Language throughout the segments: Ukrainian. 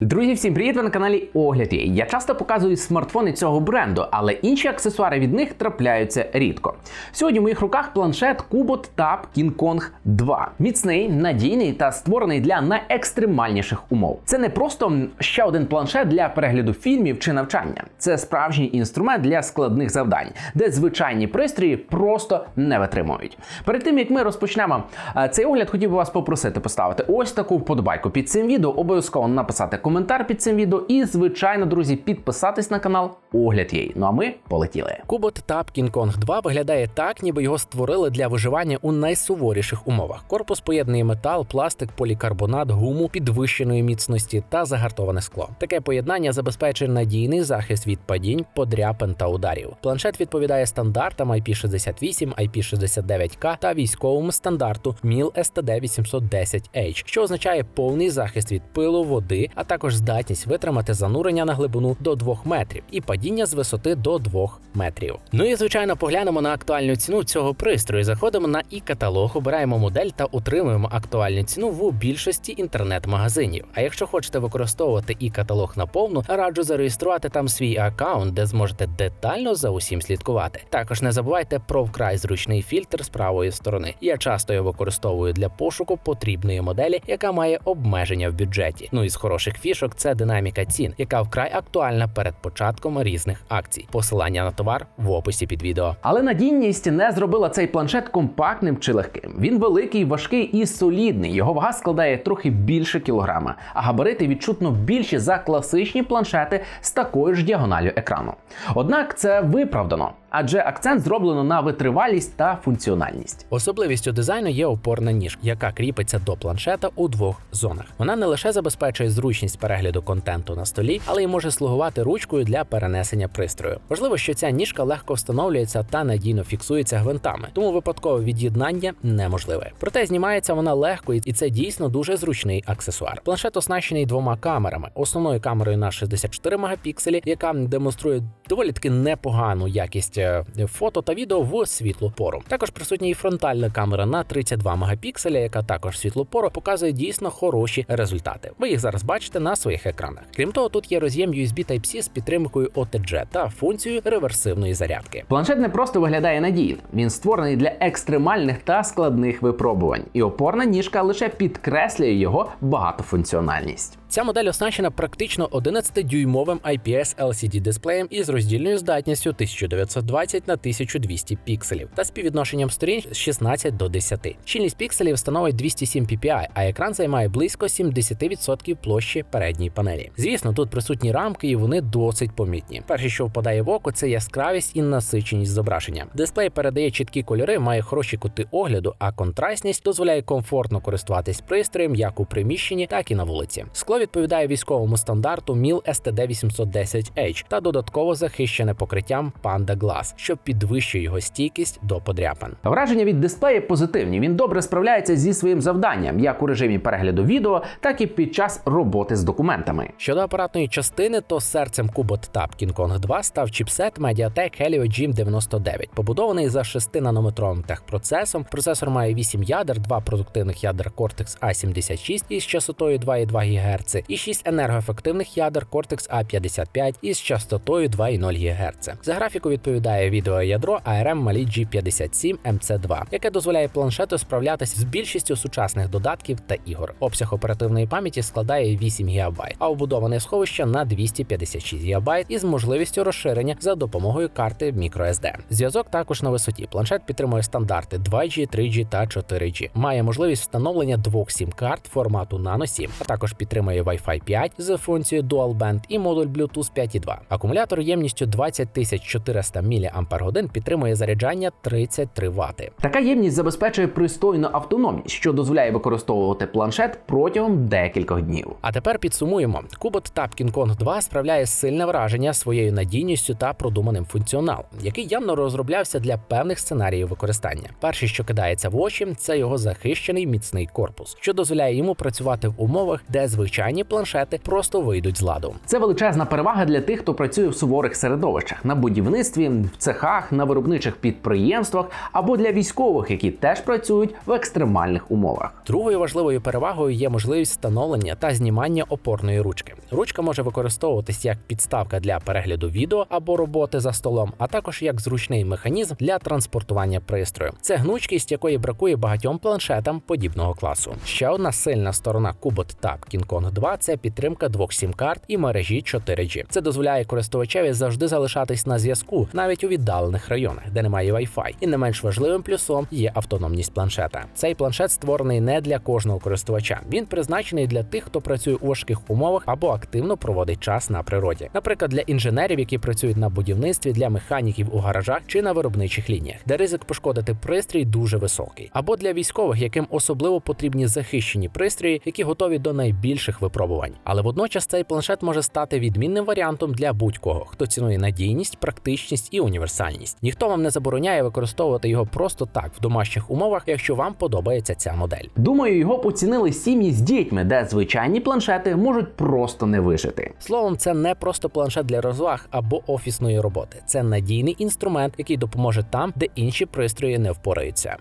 Друзі, всім привіт! Ви на каналі Огляд. Я часто показую смартфони цього бренду, але інші аксесуари від них трапляються рідко. Сьогодні в моїх руках планшет Kubot Tab King Kong 2. Міцний, надійний та створений для найекстремальніших умов. Це не просто ще один планшет для перегляду фільмів чи навчання. Це справжній інструмент для складних завдань, де звичайні пристрої просто не витримують. Перед тим як ми розпочнемо е, цей огляд, хотів би вас попросити поставити ось таку вподобайку під цим відео, обов'язково написати коментар під цим відео і, звичайно, друзі, підписатись на канал Огляд Єй. Ну а ми полетіли. Кубот King Kong 2 виглядає так, ніби його створили для виживання у найсуворіших умовах. Корпус поєднує метал, пластик, полікарбонат, гуму підвищеної міцності та загартоване скло. Таке поєднання забезпечує надійний захист від падінь, подряпин та ударів. Планшет відповідає стандартам IP68, IP69K та військовому стандарту MIL STD 810H, що означає повний захист від пилу, води, а також здатність витримати занурення на глибину до 2 метрів і падіння з висоти до 2 метрів. Ну і звичайно, поглянемо на актуальну ціну цього пристрою. Заходимо на і-каталог, обираємо модель та утримуємо актуальну ціну в більшості інтернет-магазинів. А якщо хочете використовувати і-каталог наповну, раджу зареєструвати там свій аккаунт, де зможете детально за усім слідкувати. Також не забувайте про вкрай зручний фільтр з правої сторони. Я часто його використовую для пошуку потрібної моделі, яка має обмеження в бюджеті. Ну і з хороших фішок це динаміка цін, яка вкрай актуальна перед початком різних акцій. Посилання на товар в описі під відео. Але надійність не зробила цей планшет компактним чи легким. Він великий, важкий і солідний. Його вага складає трохи більше кілограма, а габарити відчутно більші за класичні планшети з такою ж діагоналю екрану. Однак це виправдано, адже акцент зроблено на витривалість та функціональність. Особливістю дизайну є опорна ніжка, яка кріпиться до планшета у двох зонах. Вона не лише забезпечує зручність перегляду контенту на столі, але й може слугувати ручкою для перенесення пристрою. Важливо, що ця ніжка легко встановлюється та надійно фіксується гвинтами, тому випадкове від'єднання неможливе. Проте знімається вона легко, і це дійсно дуже зручний аксесуар. Планшет оснащений двома камерами: основною камерою на 64 мегапікселі, яка демонструє доволі таки непогану якість фото та відео в світлу пору. Також присутня і фронтальна камера на 32 мегапікселя, яка також світлу пору показує дійсно хороші результати. Ви їх зараз бачите на своїх екранах. Крім того, тут є роз'єм USB Type-C з підтримкою OTG та функцією реверсивної зарядки. Планшет не просто виглядає надійно, він створений для екстремальних та складних випробувань, і опорна ніжка лише підкреслює його багатофункціональність. Ця модель оснащена практично 11-дюймовим IPS LCD дисплеєм із роздільною здатністю 1920 на 1200 пікселів та співвідношенням сторін 16 до 10. Щільність пікселів становить 207 ppi, а екран займає близько 70% площі передньої панелі. Звісно, тут присутні рамки, і вони досить помітні. Перше, що впадає в око, це яскравість і насиченість зображення. Дисплей передає чіткі кольори, має хороші кути огляду, а контрастність дозволяє комфортно користуватись пристроєм як у приміщенні, так і на вулиці. Скло відповідає військовому стандарту MIL STD 810H та додатково захищене покриттям Panda Glass, що підвищує його стійкість до подряпин. Враження від дисплея позитивні. Він добре справляється зі своїм завданням, як у режимі перегляду відео, так і під час роботи з документами. Щодо апаратної частини, то серцем Kubot Tab King Kong 2 став чіпсет Mediatek Helio G99, побудований за 6-нанометровим техпроцесом. Процесор має 8 ядер, 2 продуктивних ядер Cortex A76 із частотою 2,2 ГГц і 6 енергоефективних ядер Cortex A55 із частотою 2,0 ГГц. За графіку відповідає відеоядро ARM Mali G57 MC2, яке дозволяє планшету справлятися з більшістю сучасних додатків та ігор. Обсяг оперативної пам'яті складає 8 ГБ, а вбудоване сховище на 256 ГБ із можливістю розширення за допомогою карти microSD. Зв'язок також на висоті. Планшет підтримує стандарти 2G, 3G та 4G. Має можливість встановлення двох сім-карт формату Nano 7, а також підтримує Wi-Fi 5 з функцією Dual Band і модуль Bluetooth 5.2. Акумулятор ємністю 20400 мАч підтримує заряджання 33 Вт. Така ємність забезпечує пристойну автономність, що дозволяє використовувати планшет протягом декількох днів. А тепер підсумуємо: Kubot Tab King Kong 2 справляє сильне враження своєю надійністю та продуманим функціоналом, який явно розроблявся для певних сценаріїв використання. Перше, що кидається в очі, це його захищений міцний корпус, що дозволяє йому працювати в умовах, де звичайно звичайні планшети просто вийдуть з ладу. Це величезна перевага для тих, хто працює в суворих середовищах на будівництві, в цехах, на виробничих підприємствах або для військових, які теж працюють в екстремальних умовах. Другою важливою перевагою є можливість встановлення та знімання опорної ручки. Ручка може використовуватись як підставка для перегляду відео або роботи за столом, а також як зручний механізм для транспортування пристрою. Це гнучкість, якої бракує багатьом планшетам подібного класу. Ще одна сильна сторона Kubot Tab King Kong 2 це підтримка двох сім-карт і мережі 4G. Це дозволяє користувачеві завжди залишатись на зв'язку, навіть у віддалених районах, де немає Wi-Fi. І не менш важливим плюсом є автономність планшета. Цей планшет створений не для кожного користувача. Він призначений для тих, хто працює у важких умовах або активно проводить час на природі. Наприклад, для інженерів, які працюють на будівництві, для механіків у гаражах чи на виробничих лініях, де ризик пошкодити пристрій дуже високий, або для військових, яким особливо потрібні захищені пристрої, які готові до найбільших випробувань. Але водночас цей планшет може стати відмінним варіантом для будь-кого, хто цінує надійність, практичність і універсальність. Ніхто вам не забороняє використовувати його просто так в домашніх умовах, якщо вам подобається ця модель. Думаю, його поцінили сім'ї з дітьми, де звичайні планшети можуть просто не вижити. Словом, це не просто планшет для розваг або офісної роботи. Це надійний інструмент, який допоможе там, де інші пристрої не впораються.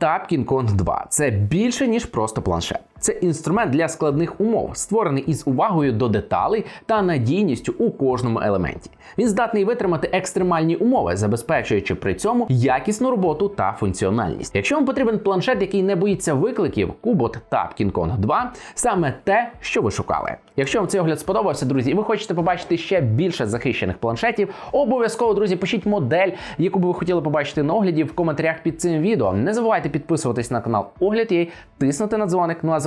Tab King Kong 2 це більше ніж просто планшет. Це інструмент для складних умов, створений із увагою до деталей та надійністю у кожному елементі. Він здатний витримати екстремальні умови, забезпечуючи при цьому якісну роботу та функціональність. Якщо вам потрібен планшет, який не боїться викликів, Kubot Tab King Kong 2 саме те, що ви шукали. Якщо вам цей огляд сподобався, друзі, і ви хочете побачити ще більше захищених планшетів, обов'язково, друзі, пишіть модель, яку би ви хотіли побачити на огляді в коментарях під цим відео. Не забувайте підписуватись на канал Огляд.ua, тиснути на дзвоник. Ну а з